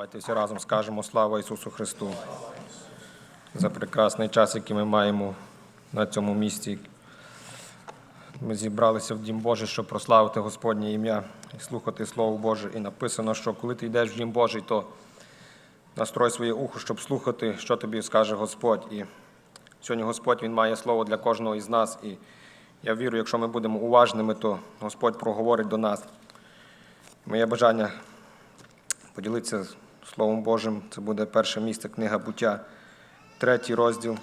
Давайте всі разом скажемо слава Ісусу Христу за прекрасний час, який ми маємо на цьому місці. Ми зібралися в Дім Божий, щоб прославити Господнє ім'я і слухати Слово Боже. І написано, що коли ти йдеш в Дім Божий, то настрой своє ухо, щоб слухати, що тобі скаже Господь. І сьогодні Господь Він має слово для кожного із нас. І я вірю, якщо ми будемо уважними, то Господь проговорить до нас. Моє бажання поділитися Словом Божим. Це буде перше місце книга буття, третій розділ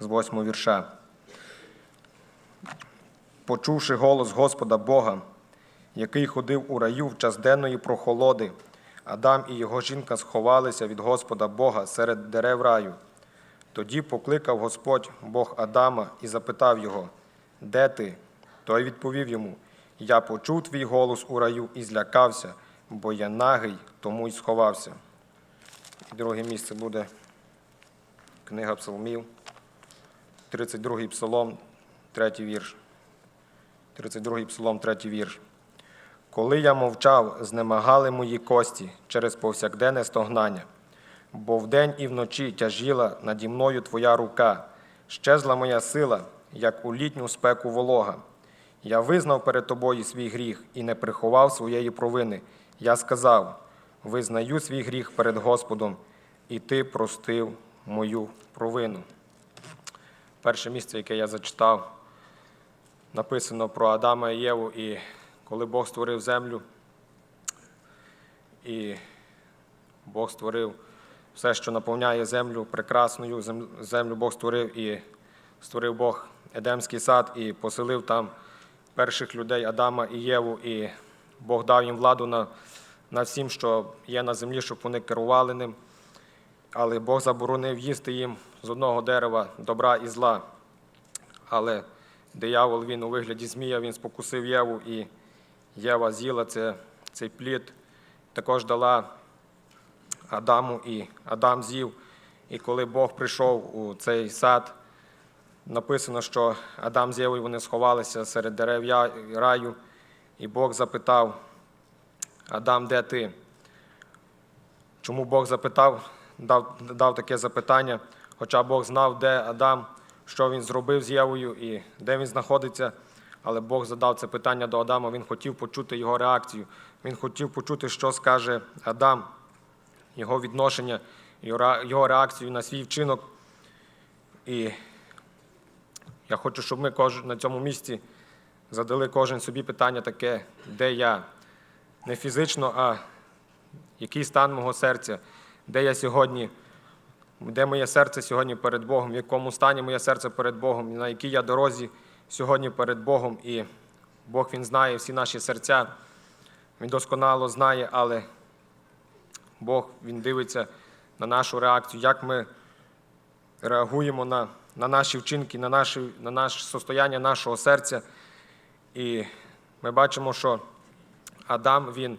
з восьмого вірша. Почувши голос Господа Бога, який ходив у раю в час денної прохолоди, Адам і його жінка сховалися від Господа Бога серед дерев раю. Тоді покликав Господь Бог Адама і запитав його, де ти? Той відповів йому: Я почув твій голос у раю і злякався, бо я нагий, тому й сховався. Друге місце буде книга Псалмів, 32-й псалом, третій вірш. 32-й псалом, третій вірш. Коли я мовчав, знемагали мої кості через повсякденне стогнання, бо вдень і вночі тяжіла наді мною твоя рука, щезла моя сила, як у літню спеку волога. Я визнав перед тобою свій гріх і не приховав своєї провини. Я сказав: визнаю свій гріх перед Господом, і ти простив мою провину. Перше місце, яке я зачитав, написано про Адама і Єву, і коли Бог створив землю, і Бог створив все, що наповняє землю прекрасною, землю Бог створив і створив Бог Едемський сад і поселив там перших людей Адама і Єву, і Бог дав їм владу на, на всім, що є на землі, щоб вони керували ним. Але Бог заборонив їсти їм з одного дерева добра і зла. Але диявол він у вигляді змія, він спокусив Єву, і Єва з'їла це, цей плід, також дала Адаму, і Адам з'їв. І коли Бог прийшов у цей сад, написано, що Адам з Євою вони сховалися серед дерев раю, і Бог запитав, Адам, де ти? Чому Бог запитав, дав, дав таке запитання, хоча Бог знав, де Адам, що він зробив з Євою і де він знаходиться. Але Бог задав це питання до Адама, він хотів почути його реакцію. Він хотів почути, що скаже Адам, його відношення, його реакцію на свій вчинок. І я хочу, щоб ми на цьому місці задали кожен собі питання таке, де я? Не фізично, а який стан мого серця, де я сьогодні, де моє серце сьогодні перед Богом, в якому стані моє серце перед Богом, на якій я дорозі сьогодні перед Богом. І Бог Він знає всі наші серця, Він досконало знає, але Бог Він дивиться на нашу реакцію, як ми реагуємо на, на наші вчинки, на, наші, на наше состояння нашого серця. І ми бачимо, що Адам, він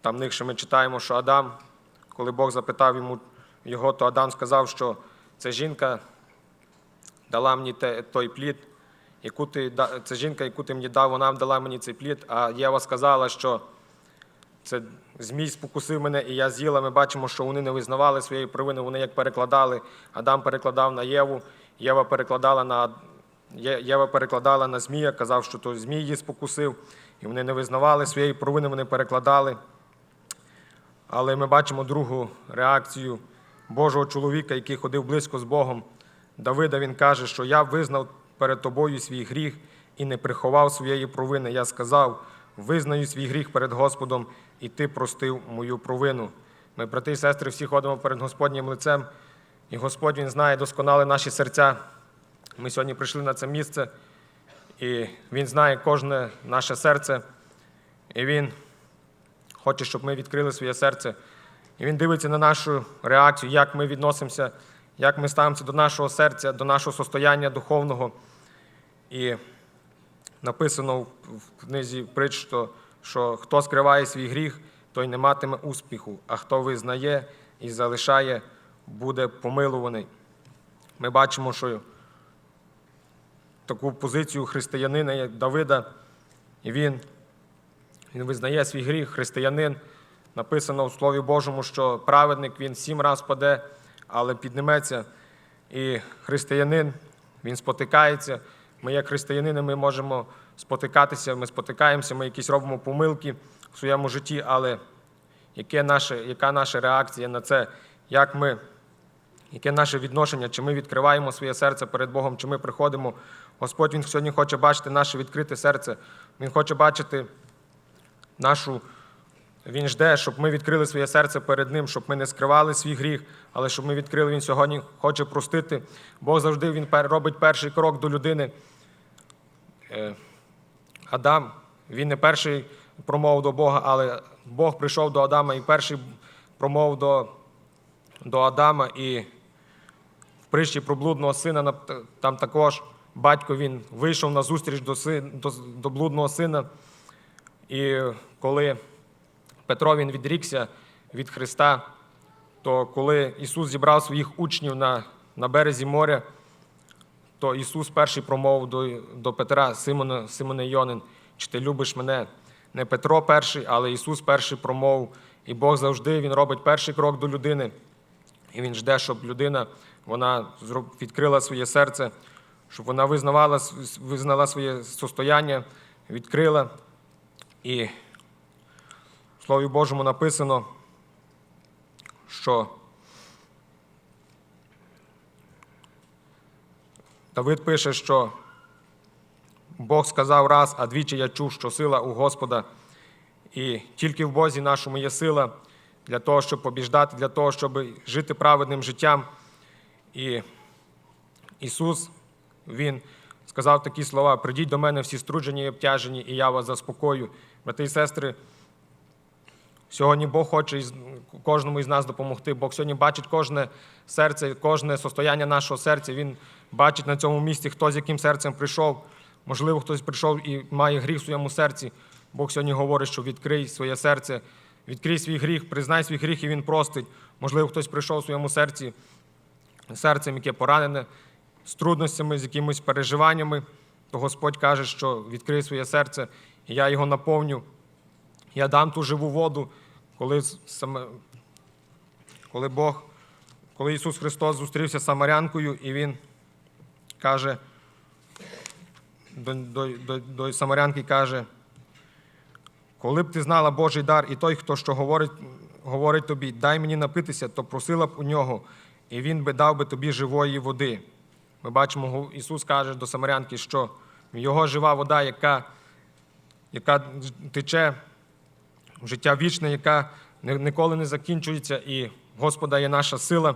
там нижче ми читаємо, що Адам, коли Бог запитав йому його, то Адам сказав, що ця жінка дала мені той плід, яку ти, ця жінка, яку ти мені дав, вона дала мені цей плід. А Єва сказала, що це змій спокусив мене, і я з'їла. Ми бачимо, що вони не визнавали своєї провини, вони як перекладали. Адам перекладав на Єву, Єва перекладала на, Єва перекладала на Змія, казав, що то Змій її спокусив, і вони не визнавали своєї провини, вони перекладали. Але ми бачимо другу реакцію Божого чоловіка, який ходив близько з Богом. Давида він каже, що я визнав перед тобою свій гріх і не приховав своєї провини. Я сказав, визнаю свій гріх перед Господом, і ти простив мою провину. Ми, брати і сестри, всі ходимо перед Господнім лицем, і Господь Він знає досконало наші серця. Ми сьогодні прийшли на це місце, і Він знає кожне наше серце, і Він хоче, щоб ми відкрили своє серце. І він дивиться на нашу реакцію, як ми відносимося, як ми ставимося до нашого серця, до нашого состояння духовного. І написано в книзі притч, що, що хто скриває свій гріх, той не матиме успіху, а хто визнає і залишає, буде помилуваний. Ми бачимо, що таку позицію християнина, як Давида, і він він визнає свій гріх, християнин. Написано в Слові Божому, що праведник він сім раз паде, але підніметься. І християнин він спотикається. Ми, як християнини, ми можемо спотикатися, ми спотикаємося, ми якісь робимо помилки в своєму житті, але яке наше, яка наша реакція на це, як ми, яке наше відношення, чи ми відкриваємо своє серце перед Богом, чи ми приходимо. Господь Він сьогодні хоче бачити наше відкрите серце. Він хоче бачити нашу. Він жде, щоб ми відкрили своє серце перед Ним, щоб ми не скривали свій гріх, але щоб ми відкрили, Він сьогодні хоче простити. Бог завжди він робить перший крок до людини. Е, Адам, він не перший промовив до Бога, але Бог прийшов до Адама і перший промовив до, до Адама. І притчі про блудного сина там також батько він вийшов на зустріч до, син, до, до блудного сина. І коли Петро він відрікся від Христа, то коли Ісус зібрав своїх учнів на, на березі моря, то Ісус перший промовив до, до Петра, Симона, Симоне Йонин, чи ти любиш мене? Не Петро перший, але Ісус перший промовив. І Бог завжди Він робить перший крок до людини. І Він жде, щоб людина вона відкрила своє серце, щоб вона визнавала, визнала своє состояння, відкрила. І в Слові Божому написано, що Давид пише, що Бог сказав раз, а двічі я чув, що сила у Господа, і тільки в Бозі нашому є сила для того, щоб побіждати, для того, щоб жити праведним життям. І Ісус, Він сказав такі слова: придіть до мене всі струджені і обтяжені, і я вас заспокою. Брати і сестри, Сьогодні Бог хоче кожному із нас допомогти. Бог сьогодні бачить кожне серце, кожне состояння нашого серця. Він бачить на цьому місці, хто з яким серцем прийшов. Можливо, хтось прийшов і має гріх в своєму серці. Бог сьогодні говорить, що відкрий своє серце, відкрий свій гріх, признай свій гріх, і він простить. Можливо, хтось прийшов в своєму серці серцем, яке поранене, з трудностями, з якимись переживаннями, то Господь каже, що відкрий своє серце, і я його наповню. Я дам ту живу воду, коли, саме, коли Бог, коли Ісус Христос зустрівся з Самарянкою, і Він каже, до, до, до, до Самарянки каже, коли б ти знала Божий дар, і той, хто що говорить, говорить тобі, дай мені напитися, то просила б у нього, і він би дав би тобі живої води. Ми бачимо, Ісус каже до Самарянки, що його жива вода, яка, яка тече життя вічне, яка ніколи не закінчується, і Господа є наша сила.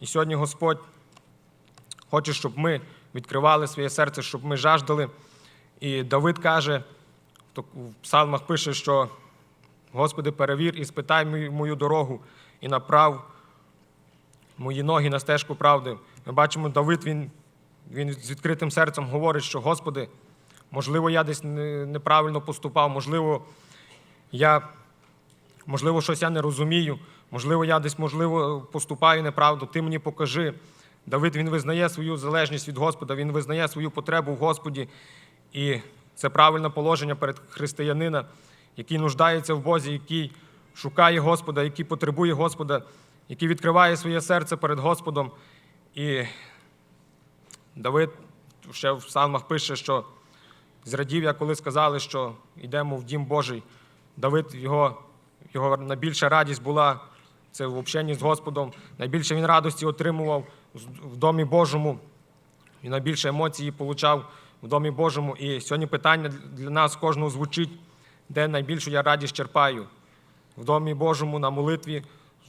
І сьогодні Господь хоче, щоб ми відкривали своє серце, щоб ми жаждали. І Давид каже, в псалмах пише, що Господи, перевір і спитай мою дорогу і направ мої ноги на стежку правди. Ми бачимо, Давид він, він з відкритим серцем говорить, що Господи, можливо, я десь неправильно поступав, можливо, я, можливо, щось я не розумію, можливо, я десь, можливо, поступаю неправду, ти мені покажи. Давид він визнає свою залежність від Господа, він визнає свою потребу в Господі. І це правильне положення перед християнина, який нуждається в Бозі, який шукає Господа, який потребує Господа, який відкриває своє серце перед Господом. І Давид ще в псалмах пише, що зрадів я, коли сказали, що йдемо в дім Божий. Давид, його, його найбільша радість була це в общенні з Господом. Найбільше він радості отримував в домі Божому і найбільше емоції получав в домі Божому. І сьогодні питання для нас кожного звучить, де найбільшу я радість черпаю. В домі Божому, на молитві,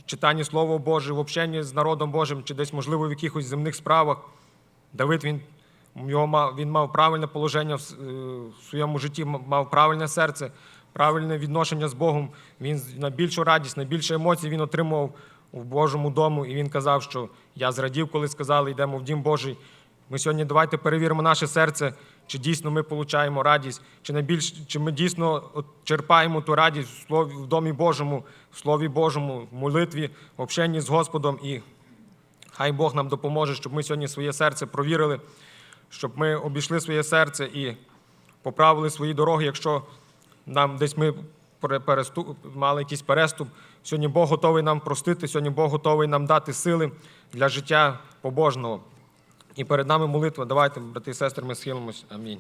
читанні Слова Боже, в общенні з народом Божим, чи десь, можливо, в якихось земних справах. Давид він, його мав, він мав правильне положення в, е, своєму житті, мав правильне серце, правильне відношення з Богом. Він з- найбільшу радість, найбільше емоцій він отримував в Божому дому. І він казав, що я зрадів, коли сказали, йдемо в дім Божий. Ми сьогодні давайте перевіримо наше серце, чи дійсно ми получаємо радість, чи найбільш, чи ми дійсно черпаємо ту радість в слові в домі Божому, в Слові Божому, в молитві, в общенні з Господом. І Хай Бог нам допоможе, щоб ми сьогодні своє серце провірили, щоб ми обійшли своє серце і поправили свої дороги. Якщо нам десь ми мали якийсь переступ. Сьогодні Бог готовий нам простити, сьогодні Бог готовий нам дати сили для життя побожного. І перед нами молитва. Давайте, брати і сестри, ми схилимось. Амінь.